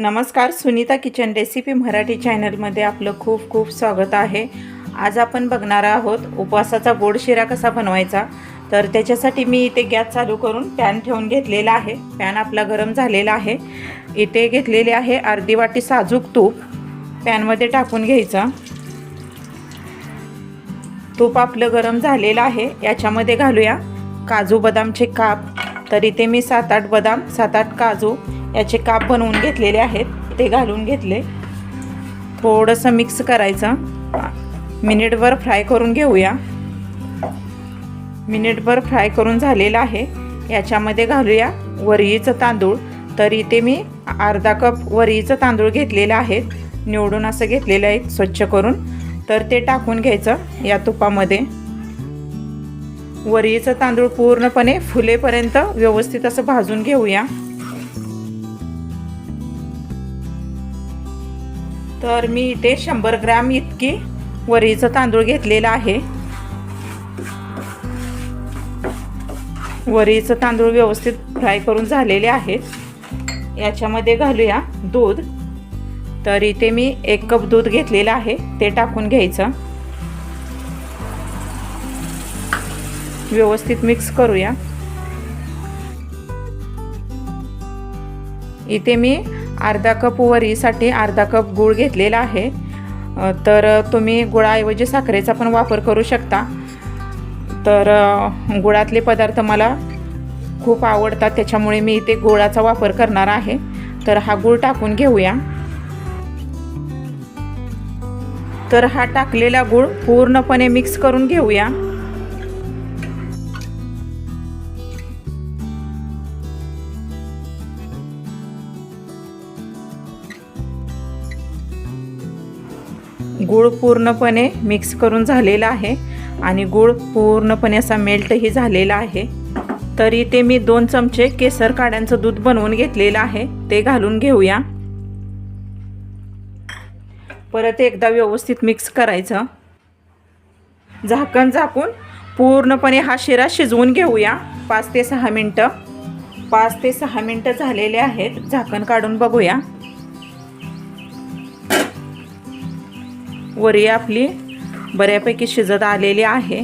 नमस्कार Sunita kitchen recipe Marathi चॅनलमध्ये आपलं खूप खूप स्वागत आहे. आज आपण बघणार आहोत उपवासाचा गोड शिरा कसा बनवायचा. तर त्याच्यासाठी मी इथे गॅस चालू करून पॅन ठेवून घेतलेला आहे. पॅन आपला गरम झालेला आहे. इथे घेतलेले आहे अर्धी वाटी साजूक तूप. पॅनमध्ये टाकून घ्यायचं. तूप आपलं गरम झालेलं आहे. याच्यामध्ये घालूया काजू बदामचे काप. तर इथे मी सात आठ बदाम सात आठ काजू याचे काप बनवून घेतलेले आहेत ते घालून घेतले. थोडंसं मिक्स करायचं. मिनिटभर फ्राय करून घेऊया. मिनिटभर फ्राय करून झालेलं आहे. याच्यामध्ये घालूया वरीचं तांदूळ. तर इथे मी अर्धा कप वरीचं तांदूळ घेतलेलं आहे निवडून असं घेतलेलं आहे स्वच्छ करून. तर ते टाकून घ्यायचं या तुपामध्ये. वरीचं तांदूळ पूर्णपणे फुलेपर्यंत व्यवस्थित असं भाजून घेऊया. तर मी इथे शंभर ग्रॅम इतकी वरीचं तांदूळ घेतलेलं आहे. वरीचं तांदूळ व्यवस्थित फ्राय करून झालेले आहेत. याच्यामध्ये घालूया दूध. तर इथे मी एक कप दूध घेतलेलं आहे ते टाकून घ्यायचं. व्यवस्थित मिक्स करूया. इथे मी अर्धा कप वरीसाठी अर्धा कप गूळ घेतलेला आहे. तर तुम्ही गुळाऐवजी साखरेचा पण वापर करू शकता. तर गुळातले पदार्थ मला खूप आवडतात त्याच्यामुळे मी इथे गुळाचा वापर करणार आहे. तर हा गूळ टाकून घेऊया. तर हा टाकलेला गूळ पूर्णपणे मिक्स करून घेऊया. गूळ पूर्णपणे मिक्स करून झालेला आहे आणि गूळ पूर्णपणे असा मेल्टही झालेला आहे. तर इथे मी दोन चमचे केसर काड्यांचं दूध बनवून घेतलेलं आहे. ते घालून घेऊया. परत एकदा व्यवस्थित मिक्स करायचं. झाकण झाकून पूर्णपणे हा शिरा शिजवून घेऊया. पाच ते सहा मिनटं. पाच ते सहा मिनटं झालेले आहेत. झाकण काढून बघूया. वरी आपली बऱ्यापैकी शिजत आलेली आहे.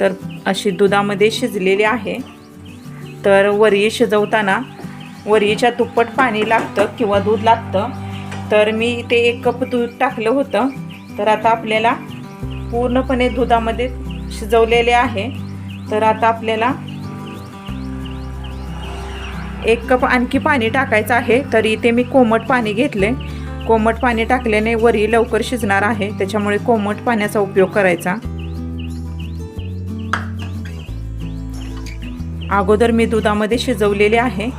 तर अशी दुधामध्ये शिजलेली आहे. तर वरी शिजवताना वरीच्या दुप्पट पाणी लागतं किंवा दूध लागतं. तर मी इथे एक कप दूध टाकलं होतं. तर आता आपल्याला पूर्णपणे दुधामध्ये शिजवलेले आहे. तर आता आपल्याला एक कप आणखी पाणी टाकायचं आहे. तर इथे मी कोमट पाणी घेतले कोमट पाणी टाकल्याने वरी लवकर शिजणार आहे त्याच्यामुळे कोमट पाण्याचा उपयोग करायचा. अगोदर मी दुधामध्ये शिजवलेले आहे.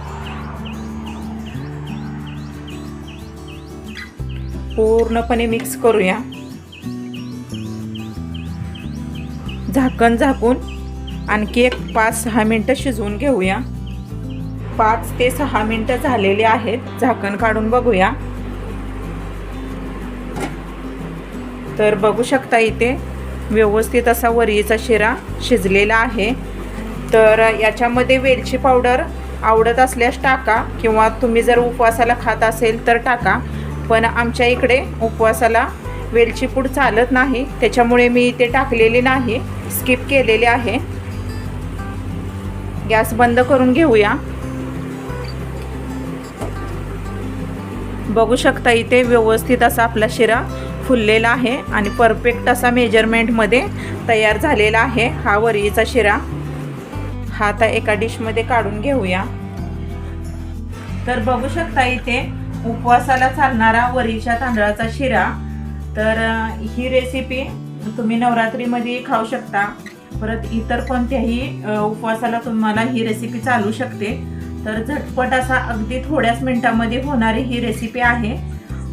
पूर्णपणे मिक्स करूया. झाकण झाकून आणखी एक पाच सहा मिनटं शिजवून घेऊया. पाच ते सहा मिनटं झालेले आहेत. झाकण काढून बघूया. तर बघू शकता इथे व्यवस्थित असा वरीचा शिरा शिजलेला आहे. तर याच्यामध्ये वेलची पावडर आवडत असल्यास टाका किंवा तुम्ही जर उपवासाला खात असेल तर टाका. पण आमच्या इकडे उपवासाला वेलची पूड चालत नाही त्याच्यामुळे मी इथे टाकलेली नाही. स्किप केलेले आहे. गॅस बंद करून घेऊया. बघू शकता इथे व्यवस्थित असा आपला शिरा फुललेला आहे आणि परफेक्ट असा मेजरमेंटमध्ये तयार झालेला आहे हा वरीचा शिरा. हा आता एका डिशमध्ये काढून घेऊया. तर बघू शकता इथे उपवासाला चालणारा वरीच्या तांदळाचा शिरा. तर ही रेसिपी तुम्ही नवरात्रीमध्ये खाऊ शकता. परत इतर कोणत्याही उपवासाला तुम्हाला ही रेसिपी चालू शकते. तर झटपट असा अगदी थोड्याच मिनिटामध्ये होणारी ही रेसिपी आहे.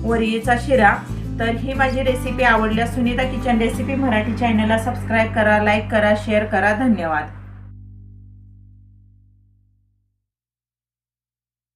वरीचा शिरा. तर ही माझी रेसिपी आवडल्यास सुनीता किचन रेसिपी मराठी चॅनलला सबस्क्राईब करा लाईक करा शेअर करा. धन्यवाद.